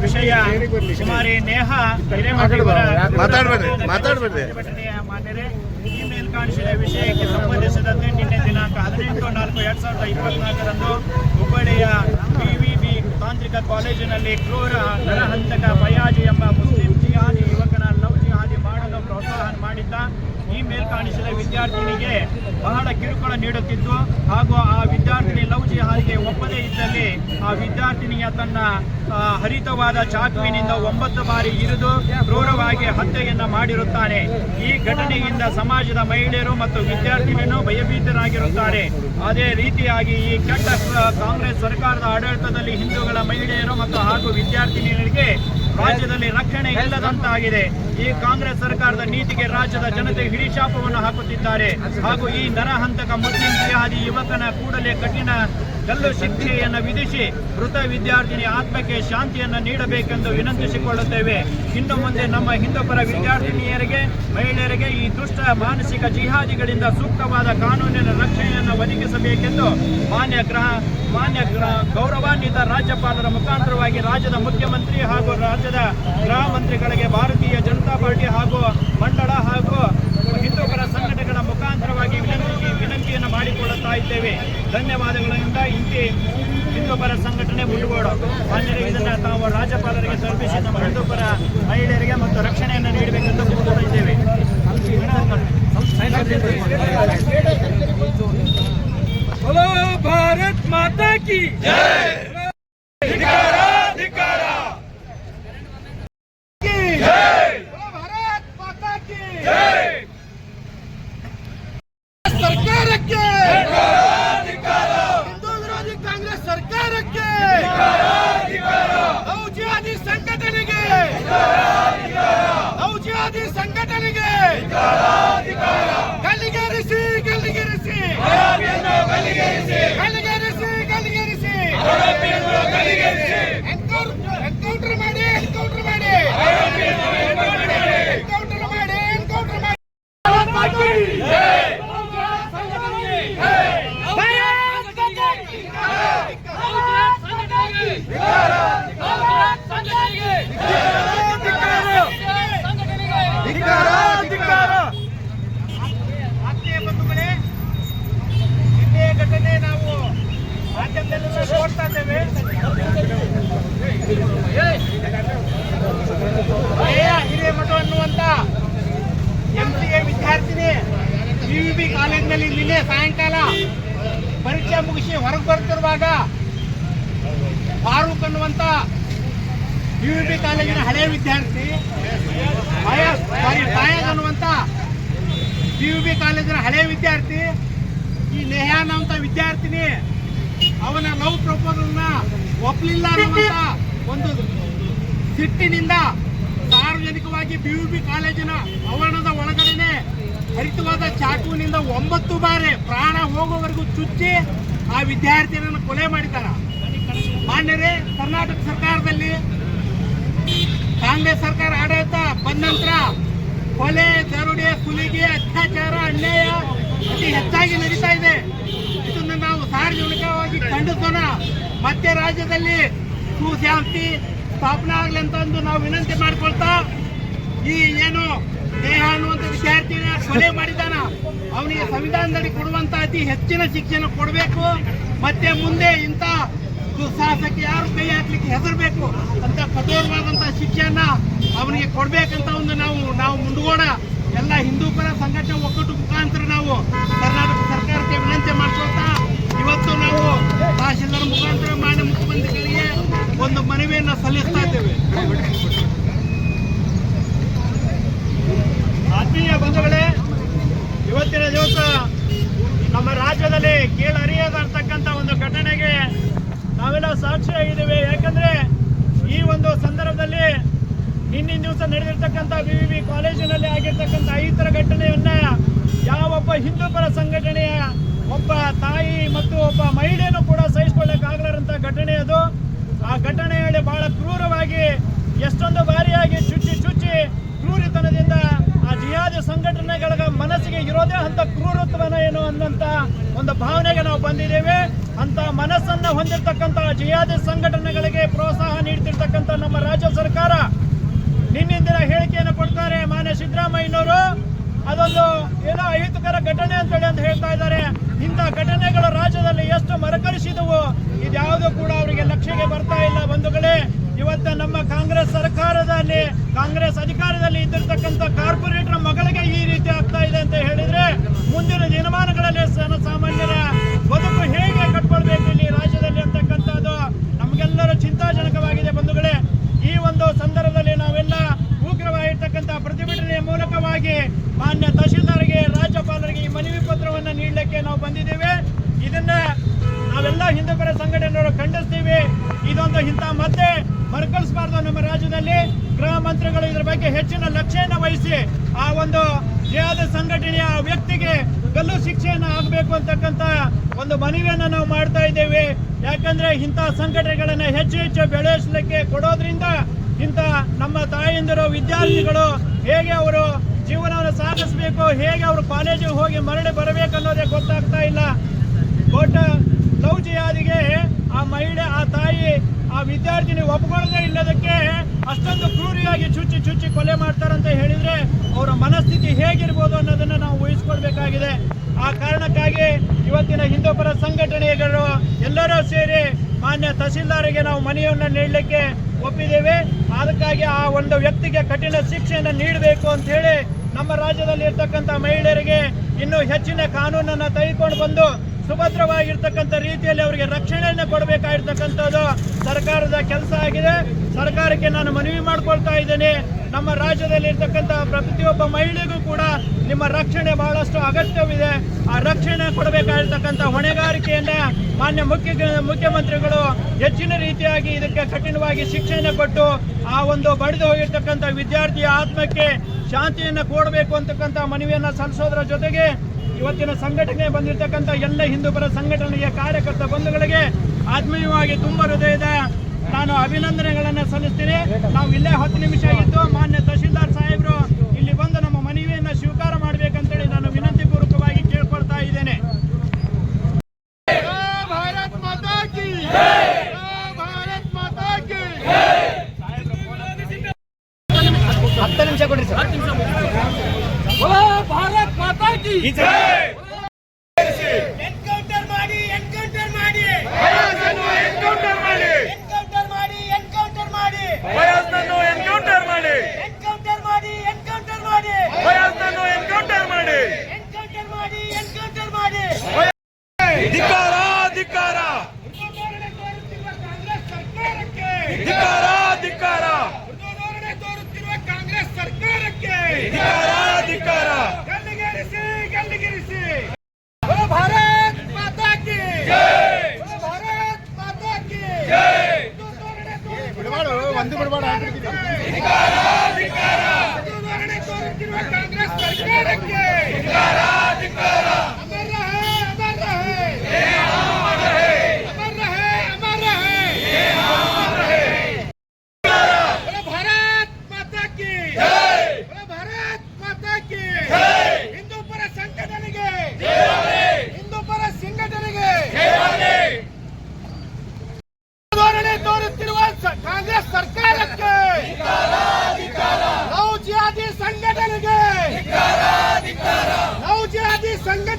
ವಿಷಯ ಕುಮಾರಿ ನೇಹ ಮಾತಾಡ್ಬೇಡ್ರಿ, ಮಾತಾಡ್ಬೇಡ್ರಿ. ಪ್ರತಿಭಟನೆಯ ಮಾನ್ಯರೇ ಈ ಮೇಲ್ಕಾಣಿಸಿದ ವಿಷಯಕ್ಕೆ ಸಂಬಂಧಿಸಿದಂತೆ ನಿನ್ನೆ ದಿನಾಂಕ ಹದಿನೆಂಟು ನಾಲ್ಕು ಎರಡ್ ಸಾವಿರದ ಇಪ್ಪತ್ನಾಲ್ಕರಂದು ಹುಬ್ಬಳ್ಳಿಯ ಬಿವಿಬಿ ತಾಂತ್ರಿಕ ಕಾಲೇಜಿನಲ್ಲಿ ಕ್ರೂರ ನರಹಂತಕ ಪಯಾಜಿ ಎಂಬ ಮುಸ್ಲಿಂ ಜಿಹಾದಿ ಯುವಕನ ಲವ್ ಜಿಹಾದಿ ಮಾಡಲು ಪ್ರೋತ್ಸಾಹ ಮಾಡಿದ್ದ ಈ ಮೇಲ್ಕಾಣಿಸಿದ ವಿದ್ಯಾರ್ಥಿನಿಗೆ ಬಹಳ ಕಿರುಕುಳ ನೀಡುತ್ತಿದ್ದು ಹಾಗೂ ಆ ವಿದ್ಯಾರ್ಥಿನಿ ಲವ್ ಜಿಹಾದ್ಗೆ ಒಪ್ಪದೇ ಇದ್ದಲ್ಲಿ ಆ ವಿದ್ಯಾರ್ಥಿನಿಯ ತನ್ನ ಹರಿತವಾದ ಚಾಕುವಿನಿಂದ ಒಂಬತ್ತು ಬಾರಿ ಇರಿದು ಕ್ರೂರವಾಗಿ ಹತ್ಯೆಯನ್ನ ಮಾಡಿರುತ್ತಾನೆ. ಈ ಘಟನೆಯಿಂದ ಸಮಾಜದ ಮಹಿಳೆಯರು ಮತ್ತು ವಿದ್ಯಾರ್ಥಿನಿಯನ್ನು ಭಯಭೀತರಾಗಿರುತ್ತಾರೆ. ಅದೇ ರೀತಿಯಾಗಿ ಈ ಕೆಟ್ಟ ಕಾಂಗ್ರೆಸ್ ಸರ್ಕಾರದ ಆಡಳಿತದಲ್ಲಿ ಹಿಂದೂಗಳ ಮಹಿಳೆಯರು ಮತ್ತು ಹಾಗೂ ವಿದ್ಯಾರ್ಥಿನಿಯರಿಗೆ ರಾಜ್ಯದಲ್ಲಿ ರಕ್ಷಣೆ ಇಲ್ಲದಂತಾಗಿದೆ. ಈ ಕಾಂಗ್ರೆಸ್ ಸರ್ಕಾರದ ನೀತಿಗೆ ರಾಜ್ಯದ ಜನತೆ ಹಿಡಿಶಾಪವನ್ನು ಹಾಕುತ್ತಿದ್ದಾರೆ. ಹಾಗೂ ಈ ನರಹಂತಕ ಮುಸ್ಲಿಂ ಜಿಹಾದಿ ಯುವಕನ ಕೂಡಲೇ ಕಠಿಣ ಗಲ್ಲು ಶಿಕ್ಷೆಯನ್ನು ವಿಧಿಸಿ ಮೃತ ವಿದ್ಯಾರ್ಥಿನಿ ಆತ್ಮಕ್ಕೆ ಶಾಂತಿಯನ್ನು ನೀಡಬೇಕೆಂದು ವಿನಂತಿಸಿಕೊಳ್ಳುತ್ತೇವೆ. ಇನ್ನು ಮುಂದೆ ನಮ್ಮ ಹಿಂದೂಪರ ವಿದ್ಯಾರ್ಥಿನಿಯರಿಗೆ, ಮಹಿಳೆಯರಿಗೆ ಈ ದುಷ್ಟ ಮಾನಸಿಕ ಜಿಹಾದಿಗಳಿಂದ ಸೂಕ್ತವಾದ ಕಾನೂನಿನ ರಕ್ಷಣೆಯನ್ನು ಒದಗಿಸಬೇಕೆಂದು ಮಾನ್ಯ ಗ್ರಹ, ಮಾನ್ಯ ಗ್ರ- ಗೌರವಾನ್ವಿತ ರಾಜ್ಯಪಾಲರ ಮುಖಾಂತರವಾಗಿ ರಾಜ್ಯದ ಮುಖ್ಯಮಂತ್ರಿ ಹಾಗೂ ರಾಜ್ಯದ ಗೃಹ ಮಂತ್ರಿಗಳಿಗೆ ಭಾರತೀಯ ಜನತಾ ಪಾರ್ಟಿ ಹಾಗೂ ಮಂಡಳ ಹಾಗೂ ಹಿಂದೂಪರ ಸಂಘಟನೆಗಳ ಮುಖಾಂತರವಾಗಿ ವಿನಂತಿ ವಿನಂತಿಯನ್ನು ಮಾಡಿಕೊಳ್ಳುತ್ತಾ ಇದ್ದೇವೆ. ಧನ್ಯವಾದಗಳಿಂದ ಇಂತಿ ಹಿಂದೂಪರ ಸಂಘಟನೆ ಮುಂದುಗೋಡು ಅಂದರೆ ಇದನ್ನು ತಾವು ರಾಜ್ಯಪಾಲರಿಗೆ ತಲುಪಿಸಿ ನಮ್ಮ ಹಿಂದೂಪರ ಮಹಿಳೆಯರಿಗೆ ಮತ್ತು ರಕ್ಷಣೆಯನ್ನು ನೀಡಬೇಕೆಂದು ಇದ್ದೇವೆ. ಭಾರತ್ ಮಾತಾ ಕಿ ಜೈ! ನೋಡ್ತಾ ಇದ್ದೇವೆ ಜಯ ಹಿರೇಮಠ ಅನ್ನುವಂತ ಎಂ ಸಿ ಎ ವಿದ್ಯಾರ್ಥಿನಿ ಯು ಬಿ ಕಾಲೇಜಿನಲ್ಲಿ ನಿನ್ನೆ ಸಾಯಂಕಾಲ ಪರೀಕ್ಷೆ ಮುಗಿಸಿ ಹೊರಗೆ ಬರ್ತಿರುವಾಗ ಫಾರೂಕ್ ಅನ್ನುವಂತ ಯು ಬಿ ಕಾಲೇಜಿನ ಹಳೆಯ ವಿದ್ಯಾರ್ಥಿ ಫಯಾಜ್ ಅನ್ನುವಂತ ಬಿ ಬಿ ಕಾಲೇಜಿನ ಹಳೆಯ ವಿದ್ಯಾರ್ಥಿ ಈ ನೇಹಾನ ಅಂತ ವಿದ್ಯಾರ್ಥಿನಿ ಅವನ ಲವ್ ಪ್ರಪೋಸಲ್ನ ಒಪ್ಪಲಿಲ್ಲ ಅನ್ನುವಂತ ಒಂದು ಸಿಟ್ಟಿನಿಂದ ಸಾರ್ವಜನಿಕವಾಗಿ ಬಿ ಬಿ ಕಾಲೇಜಿನ ಆವರಣದ ಒಳಗಡೆನೆ ಹರಿತವಾದ ಚಾಕುವಿನಿಂದ ಒಂಬತ್ತು ಬಾರಿ ಪ್ರಾಣ ಹೋಗುವವರೆಗೂ ಚುಚ್ಚಿ ಆ ವಿದ್ಯಾರ್ಥಿನ ಕೊಲೆ ಮಾಡಿದ್ದಾರೆ. ಮಾನ್ಯರೇ, ಕರ್ನಾಟಕ ಸರ್ಕಾರದಲ್ಲಿ ಕಾಂಗ್ರೆಸ್ ಸರ್ಕಾರ ಆಡಳಿತ ಬಂದ ನಂತರ ಕೊಲೆ, ದರುಡೆ, ಸುಲಿಗೆ, ಅತ್ಯಾಚಾರ, ಅನ್ಯಾಯ ಅತಿ ಹೆಚ್ಚಾಗಿ ನಡೀತಾ ಇದೆ ಇದನ್ನು ನಾವು ಸಾರ್ವಜನಿಕವಾಗಿ ಖಂಡಿಸೋಣ ಮತ್ತೆ ರಾಜ್ಯದಲ್ಲಿ ಸುಶಾಂತಿ ಸ್ಥಾಪನೆ ಆಗಲಿ ಅಂತಂದು ನಾವು ವಿನಂತಿ ಮಾಡಿಕೊಳ್ತಾ ಈ ಏನು ದೇಹ ಅನ್ನುವಂಥ ವಿದ್ಯಾರ್ಥಿನ ಕೊಲೆ ಮಾಡಿದಾನ ಅವನಿಗೆ ಸಂವಿಧಾನದಲ್ಲಿ ಕೊಡುವಂತ ಅತಿ ಹೆಚ್ಚಿನ ಶಿಕ್ಷಣ ಕೊಡಬೇಕು, ಮತ್ತೆ ಮುಂದೆ ಇಂಥ ದುಸ್ಸಾಹಸಕ್ಕೆ ಯಾರು ಕೈ ಹಾಕ್ಲಿಕ್ಕೆ ಹೆದರ್ಬೇಕು ಅಂತ ಕಠೋರವಾದಂತ ಶಿಕ್ಷೆಯನ್ನ ಅವನಿಗೆ ಕೊಡ್ಬೇಕಂತ ಒಂದು ನಾವು ನಾವು ಮುಂದುಗೋಣ. ಎಲ್ಲ ಹಿಂದೂ ಪರ ಸಂಘಟನೆ ಒಕ್ಕೂಟ ಮುಖಾಂತರ ನಾವು ಕರ್ನಾಟಕ ಸರ್ಕಾರಕ್ಕೆ ವಿನಂತಿ ಮಾಡ್ಕೊಳ್ತಾ ಇವತ್ತು ನಾವು ತಹಶೀಲ್ದಾರ್ ಮುಖಾಂತರ ಮಾನ್ಯ ಮುಖ್ಯಮಂತ್ರಿಗಳಿಗೆ ಒಂದು ಮನವಿಯನ್ನು ಸಲ್ಲಿಸ್ತಾ ಇದ್ದೇವೆ. ಆತ್ಮೀಯ ಬಂಧುಗಳೇ, ಇವತ್ತಿನ ದಿವಸ ನಮ್ಮ ರಾಜ್ಯದಲ್ಲಿ ಕೀಳರಿಯದಂತಕ್ಕಂಥ ಒಂದು ಘಟನೆಗೆ ನಾವೆಲ್ಲ ಸಾಕ್ಷಿಯಾಗಿದ್ದೇವೆ. ಯಾಕಂದ್ರೆ ಈ ಒಂದು ಸಂದರ್ಭದಲ್ಲಿ ಹಿಂದಿನ ದಿವಸ ನಡೆದಿರ್ತಕ್ಕಂಥ ಬಿ ವಿ ಕಾಲೇಜಿನಲ್ಲಿ ಆಗಿರ್ತಕ್ಕಂಥ ಈ ಥರ ಘಟನೆಯನ್ನ ಯಾವೊಬ್ಬ ಹಿಂದೂ ಪರ ಸಂಘಟನೆಯ ಒಬ್ಬ ತಾಯಿ ಮತ್ತು ಒಬ್ಬ ಮಹಿಳೆಯನ್ನು ಕೂಡ ಸಹಿಸಿಕೊಳ್ಳಕ್ಕಾಗಲಾರಂತ ಘಟನೆ ಅದು. ಆ ಘಟನೆಯಲ್ಲಿ ಬಹಳ ಕ್ರೂರವಾಗಿ ಎಷ್ಟೊಂದು ಬಾರಿಯಾಗಿ ಚುಚ್ಚಿ ಚುಚ್ಚಿ ಕ್ರೂರಿತನದಿಂದ ಆ ಜಿಹಾದಿ ಸಂಘಟನೆಗಳ ಮನಸ್ಸಿಗೆ ಇರೋದೇ ಅಂತ ಕ್ರೂರತ್ವನ ಏನು ಅನ್ನಂತ ಒಂದು ಭಾವನೆಗೆ ನಾವು ಬಂದಿದ್ದೇವೆ. ಅಂತ ಮನಸ್ಸನ್ನ ಹೊಂದಿರತಕ್ಕಂತಹ ಜಿಹಾದಿ ಸಂಘಟನೆಗಳಿಗೆ ಪ್ರೋತ್ಸಾಹ ನೀಡ್ತಿರ್ತಕ್ಕಂಥ ನಮ್ಮ ರಾಜ್ಯ ಸರ್ಕಾರ ನಿನ್ನಿಂದಿನ ಹೇಳಿಕೆಯನ್ನು ಕೊಡ್ತಾರೆ ಮಾನ್ಯ ಸಿದ್ದರಾಮಯ್ಯನವರು. ಅದೊಂದು ಏನೋ ಅಹಿತಕರ ಘಟನೆ ಅಂತೇಳಿ ಅಂತ ಹೇಳ್ತಾ ಇದ್ದಾರೆ ಇಂಥ ಘಟನೆಗಳು ರಾಜ್ಯದಲ್ಲಿ ಎಷ್ಟು ಮರುಕಳಿಸಿದವು ಇದ್ಯಾವುದು ಕೂಡ ಅವರಿಗೆ ಲಕ್ಷ್ಯಕ್ಕೆ ಬರ್ತಾ ಇಲ್ಲ ಬಂಧುಗಳೇ ಇವತ್ತು ನಮ್ಮ ಕಾಂಗ್ರೆಸ್ ಸರ್ಕಾರದಲ್ಲಿ ಕಾಂಗ್ರೆಸ್ ಅಧಿಕಾರದಲ್ಲಿ ಇದ್ದಿರ್ತಕ್ಕಂಥ ಕಾರ್ಪೊರೇಟರ್ ಮಗಳಿಗೆ ಈ ರೀತಿ ಆಗ್ತಾ ಇದೆ ಅಂತ ಹೇಳಿದ್ರೆ ಮುಂದಿನ ದಿನಮಾನಗಳಲ್ಲಿ ಸಾಮಾನ್ಯರ ಬದುಕು ಹೇಗೆ ಕಟ್ಕೊಳ್ಬೇಕು ಇಲ್ಲಿ ರಾಜ್ಯದಲ್ಲಿ ಅಂತಕ್ಕಂಥದ್ದು ನಮಗೆಲ್ಲರೂ ಚಿಂತಾಜನಕವಾಗಿದೆ ಬಂಧುಗಳೇ ಈ ಒಂದು ಸಂದರ್ಭದಲ್ಲಿ ನಾವೆಲ್ಲ ಉಗ್ರವಾಗಿರ್ತಕ್ಕಂಥ ಪ್ರತಿಭಟನೆಯ ಮೂಲಕವಾಗಿ ಮಾನ್ಯ ತಹಶೀಲ್ದಾರ್ಗೆ ರಾಜ್ಯಪಾಲರಿಗೆ ಈ ಮನವಿ ಪತ್ರವನ್ನು ನೀಡಲಿಕ್ಕೆ ನಾವು ಬಂದಿದ್ದೇವೆ ಇದನ್ನ ನಾವೆಲ್ಲ ಹಿಂದೂಪರ ಸಂಘಟನೆಗಳು ಖಂಡಿಸ್ತೀವಿ ಇದೊಂದು ಇಂಥ ಮತ್ತೆ ಮರುಕಳಿಸಬಾರ್ದು ನಮ್ಮ ರಾಜ್ಯದಲ್ಲಿ ಗೃಹ ಮಂತ್ರಿಗಳು ಇದರ ಬಗ್ಗೆ ಹೆಚ್ಚಿನ ಲಕ್ಷ್ಯವನ್ನು ವಹಿಸಿ ಆ ಒಂದು ದೇಹದ ಸಂಘಟನೆಯ ವ್ಯಕ್ತಿಗೆ ಗಲ್ಲು ಶಿಕ್ಷೆಯನ್ನು ಆಗಬೇಕು ಅಂತಕ್ಕಂಥ ಒಂದು ಮನವಿಯನ್ನ ನಾವು ಮಾಡ್ತಾ ಇದ್ದೇವೆ. ಯಾಕಂದ್ರೆ ಇಂಥ ಸಂಘಟನೆಗಳನ್ನ ಹೆಚ್ಚು ಹೆಚ್ಚು ಬೆಳೆಸಲಿಕ್ಕೆ ಕೊಡೋದ್ರಿಂದ ಇಂಥ ನಮ್ಮ ತಾಯಂದಿರು, ವಿದ್ಯಾರ್ಥಿಗಳು ಹೇಗೆ ಅವರು ಜೀವನವನ್ನು ಸಾಗಿಸಬೇಕು, ಹೇಗೆ ಅವರು ಕಾಲೇಜಿಗೆ ಹೋಗಿ ಮರಳಿ ಬರಬೇಕು ಅನ್ನೋದೇ ಗೊತ್ತಾಗ್ತಾ ಇಲ್ಲ. ಕೋಟ ಲವ್ ಆ ಮಹಿಳೆ, ಆ ತಾಯಿ ಆ ವಿದ್ಯಾರ್ಥಿನಿ ಒಪ್ಕೊಳ್ಳದೆ ಇಲ್ಲದಕ್ಕೆ ಅಷ್ಟೊಂದು ಕ್ರೂರಿಯಾಗಿ ಚುಚ್ಚಿ ಚುಚ್ಚಿ ಕೊಲೆ ಮಾಡ್ತಾರಂತ ಹೇಳಿದ್ರೆ ಅವರ ಮನಸ್ಥಿತಿ ಹೇಗಿರ್ಬೋದು ಅನ್ನೋದನ್ನ ನಾವು ಊಹಿಸ್ಕೊಳ್ಬೇಕಾಗಿದೆ. ಆ ಕಾರಣಕ್ಕಾಗಿ ಇವತ್ತಿನ ಹಿಂದೂಪರ ಸಂಘಟನೆಗಳು ಎಲ್ಲರೂ ಸೇರಿ ಮಾನ್ಯ ತಹಸೀಲ್ದಾರಿಗೆ ನಾವು ಮನೆಯನ್ನು ನೀಡಲಿಕ್ಕೆ ಒಪ್ಪಿದ್ದೇವೆ. ಅದಕ್ಕಾಗಿ ಆ ಒಂದು ವ್ಯಕ್ತಿಗೆ ಕಠಿಣ ಶಿಕ್ಷೆಯನ್ನು ನೀಡಬೇಕು ಅಂತ ಹೇಳಿ ನಮ್ಮ ರಾಜ್ಯದಲ್ಲಿ ಇರ್ತಕ್ಕಂಥ ಮಹಿಳೆಯರಿಗೆ ಇನ್ನೂ ಹೆಚ್ಚಿನ ಕಾನೂನನ್ನ ತೆಗೆದುಕೊಂಡು ಬಂದು ಸುಭದ್ರವಾಗಿರ್ತಕ್ಕಂಥ ರೀತಿಯಲ್ಲಿ ಅವರಿಗೆ ರಕ್ಷಣೆಯನ್ನು ಕೊಡಬೇಕಾಗಿರ್ತಕ್ಕಂಥದ್ದು ಸರ್ಕಾರದ ಕೆಲಸ ಆಗಿದೆ. ಸರ್ಕಾರಕ್ಕೆ ನಾನು ಮನವಿ ಮಾಡ್ಕೊಳ್ತಾ ಇದ್ದೇನೆ. ನಮ್ಮ ರಾಜ್ಯದಲ್ಲಿ ಇರ್ತಕ್ಕಂಥ ಪ್ರತಿಯೊಬ್ಬ ಮಹಿಳೆಗೂ ಕೂಡ ನಿಮ್ಮ ರಕ್ಷಣೆ ಬಹಳಷ್ಟು ಅಗತ್ಯವಿದೆ. ಆ ರಕ್ಷಣೆ ಕೊಡಬೇಕಾಗಿರ್ತಕ್ಕಂಥ ಹೊಣೆಗಾರಿಕೆಯನ್ನ ಮಾನ್ಯ ಮುಖ್ಯ ಮುಖ್ಯಮಂತ್ರಿಗಳು ಹೆಚ್ಚಿನ ರೀತಿಯಾಗಿ ಇದಕ್ಕೆ ಕಠಿಣವಾಗಿ ಶಿಕ್ಷೆಯನ್ನು ಕೊಟ್ಟು ಆ ಒಂದು ಬಡಿದು ಹೋಗಿರ್ತಕ್ಕಂಥ ವಿದ್ಯಾರ್ಥಿಯ ಆತ್ಮಕ್ಕೆ ಶಾಂತಿಯನ್ನು ಕೊಡಬೇಕು ಅಂತಕ್ಕಂಥ ಮನವಿಯನ್ನು ಸಲ್ಲಿಸೋದ್ರ ಜೊತೆಗೆ ಇವತ್ತಿನ ಸಂಘಟನೆ ಬಂದಿರತಕ್ಕಂಥ ಎಲ್ಲ ಹಿಂದೂಪರ ಸಂಘಟನೆಯ ಕಾರ್ಯಕರ್ತ ಬಂಧುಗಳಿಗೆ ಆತ್ಮೀಯವಾಗಿ ತುಂಬ ಹೃದಯದ ನಾನು ಅಭಿನಂದನೆಗಳನ್ನು ಸಲ್ಲಿಸ್ತೀನಿ. ನಾವು ಇಲ್ಲೇ ಹತ್ತು ನಿಮಿಷ ಇದ್ದು ಮಾನ್ಯ ತಹಶೀಲ್ದಾರ್ ಸಾಹೇಬರು ಇಲ್ಲಿ ಬಂದು ನಮ್ಮ ಮನವಿಯನ್ನು ಸ್ವೀಕಾರ ಮಾಡಬೇಕಂತೇಳಿ ನಾನು ವಿನಂತಿ ಪೂರ್ವಕವಾಗಿ ಕೇಳ್ಕೊಳ್ತಾ ಇದ್ದೇನೆ. ಹತ್ತು ನಿಮಿಷ ಕೊಡಿ ಸರ್. ಭಾರತ್ 이제 인생! ಒಂದು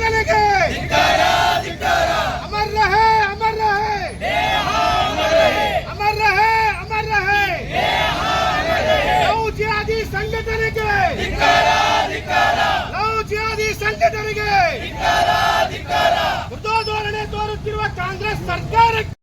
ಸಂಘಟನೆಗೆ ಅಮರ್ ರಹೇ ಅಮರ್ ರಹೇ. ಅಮರ್ ರಹೇ ಅಮರ್ ರಹೇ. ನೌ ಜಿಹಾದಿ ಸಂಘಟನೆಗೆ. ನೌ ಜಿಹಾದಿ ಸಂಘಟನೆಗೆ. ಧೋರಣೆ ತೋರುತ್ತಿರುವ ಕಾಂಗ್ರೆಸ್ ಸರ್ಕಾರಕ್ಕೆ.